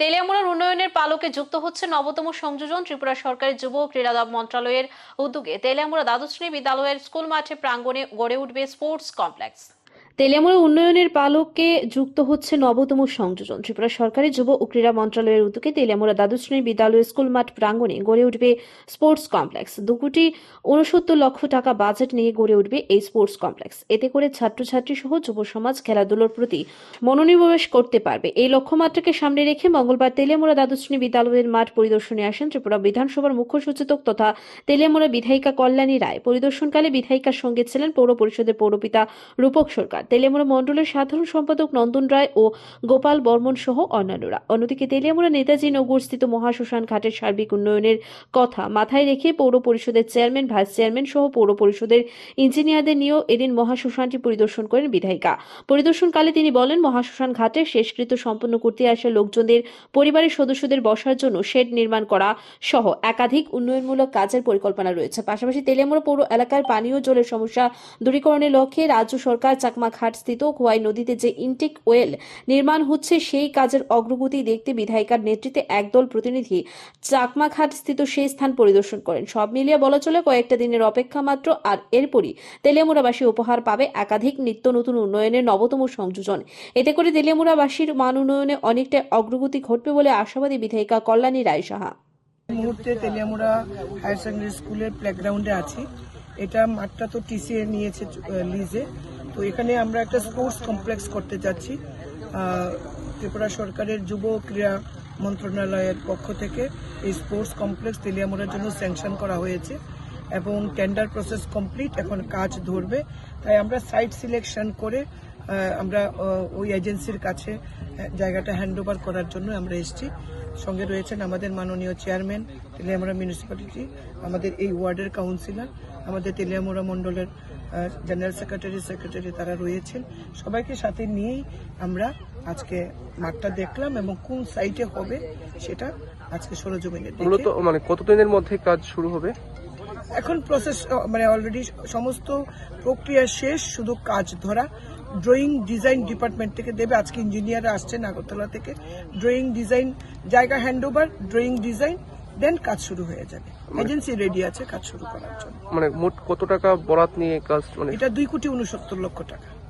তেলিয়ামুড়ার উন্নয়নের পালকে যুক্ত হচ্ছে নবতম সংযোজন ত্রিপুরা সরকারের যুব ক্রীড়া মন্ত্রণালয়ের উদ্যোগে। তেলিয়ামুড়া দ্বাদশ শ্রেণি বিদ্যালয়ের স্কুল মাঠে প্রাঙ্গণে গড়ে উঠবে স্পোর্টস কমপ্লেক্স। তেলিয়ামুড়া উন্নয়নের পালকে যুক্ত হচ্ছে নবতম সংযোজন। ত্রিপুরা সরকারের যুব ও ক্রীড়া মন্ত্রণালয়ের উদ্যোগে তেলিয়ামুড়া দ্বাদশ শ্রেণি বিদ্যালয়ের স্কুল মাঠ প্রাঙ্গণে গড়ে উঠবে স্পোর্টস কমপ্লেক্স। দু কোটি উনসত্তর লক্ষ টাকা বাজেট নিয়ে গড়ে উঠবে এই স্পোর্টস কমপ্লেক্স। এতে করে ছাত্রছাত্রী সহ যুব সমাজ খেলাধুলোর প্রতি মনোনিবেশ করতে পারবে। এই লক্ষ্যমাত্রাকে সামনে রেখে মঙ্গলবার তেলিয়ামুড়া দ্বাদশ শ্রেণি বিদ্যালয়ের মাঠ পরিদর্শনে আসেন ত্রিপুরা বিধানসভার মুখ্য সচেতক তথা তেলিয়ামুড়া বিধায়িকা কল্যাণী রায়। পরিদর্শনকালে বিধায়িকার সঙ্গে ছিলেন পৌর পরিষদের পৌরপিতা রূপক সরকার। তেলিয়ামুড়া মণ্ডলের সাধারণ সম্পাদক নন্দন রায় ও গোপাল বর্মন সহ অন্যান্যরা। অন্যদিকে তেলিয়ামুড়া নেতাজি নগরস্থিত মহাশ্মশান ঘাটের সার্বিক উন্নয়নের কথা মাথায় রেখে পৌর পরিষদের চেয়ারম্যান, ভাইস চেয়ারম্যান সহ পৌর পরিষদের ইঞ্জিনিয়ারদের নিয়েও এদিন মহাশ্মশানটি পরিদর্শন করেন বিধায়িকা। পরিদর্শনকালে তিনি বলেন, মহাশ্মশান ঘাটের শেষকৃত সম্পন্ন করতে আসা লোকজনদের, পরিবারের সদস্যদের বসার জন্য শেড নির্মাণ করা সহ একাধিক উন্নয়নমূলক কাজের পরিকল্পনা রয়েছে। পাশাপাশি তেলিয়ামুড়া পৌর এলাকার পানীয় জলের সমস্যা দূরীকরণের লক্ষ্যে রাজ্য সরকার চাকমা ঘাট স্থিত খোয়াই নদীতে যে ইনটেক ওয়েল নির্মাণ হচ্ছে, সেই কাজের অগ্রগতি দেখতে বিধায়িকার নেতৃত্বে একদল প্রতিনিধি চাকমা ঘাট স্থিত সেই স্থান পরিদর্শন করেন। সব মিলিয়ে বলা চলে, কয়েকটা দিনের অপেক্ষা মাত্র, আর এরপরই তেলিয়ামুড়াবাসী উপহার পাবে একাধিক নিত্য নতুন উন্নয়নের নবতম সংযোজন। এতে করে তেলিয়ামুড়াবাসীর মান উন্নয়নে অনেকটা অগ্রগতি ঘটবে বলে আশাবাদী বিধায়িকা কল্যাণী রায় সাহা। মুহূর্তে তেলিয়ামুড়া হায়ার সেকেন্ডারি স্কুলের প্লেগ্রাউন্ডে আছি। এটা মাঠটা তো টিসিএ নিয়েছে লিজে তো এখানে আমরা একটা স্পোর্টস কমপ্লেক্স করতে আহ, ত্রিপুরা সরকারের যুব ক্রীড়া মন্ত্রণালয়ের পক্ষ থেকে এই স্পোর্টস কমপ্লেক্স তেলিয়ামুড়ার জন্য স্যাংশন করা হয়েছে এবং টেন্ডার প্রসেস কমপ্লিট এখন কাজ ধরবে। তাই আমরা সাইট সিলেকশন করে আমরা ওই এজেন্সির কাছে জায়গাটা হ্যান্ড ওভার করার জন্য আমরা এসেছি। সঙ্গে রয়েছেন আমাদের মাননীয় চেয়ারম্যান তেলিয়ামুড়া মিউনিসিপ্যালিটি আমাদের এই ওয়ার্ডের কাউন্সিলর আমাদের তেলিয়ামুড়া মণ্ডলের জেনারেল সেক্রেটারি সেক্রেটারি তারা রয়েছেন। সবাইকে সাথে নিয়েই আমরা আজকে মাঠটা দেখলাম এবং কোন সাইটে হবে সেটা আজকে সরজমিনে মূলত মানে কতদিনের মধ্যে কাজ শুরু হবে? এখন প্রসেস মানে অলরেডি সমস্ত প্রক্রিয়া শেষ শুধু কাজ ধরা। ড্রয়িং ডিজাইন ডিপার্টমেন্ট থেকে দেবে। আজকে ইঞ্জিনিয়াররা আসছেন আগরতলা থেকে। ড্রয়িং ডিজাইন জায়গা হ্যান্ড ওভার ড্রয়িং ডিজাইন দেন কাজ শুরু হয়ে যাবে। এজেন্সি রেডি আছে কাজ শুরু করার জন্য। মানে মোট কত টাকা বরাত নিয়ে কাজ মানে এটা দুই কোটি উনসত্তর লক্ষ টাকা।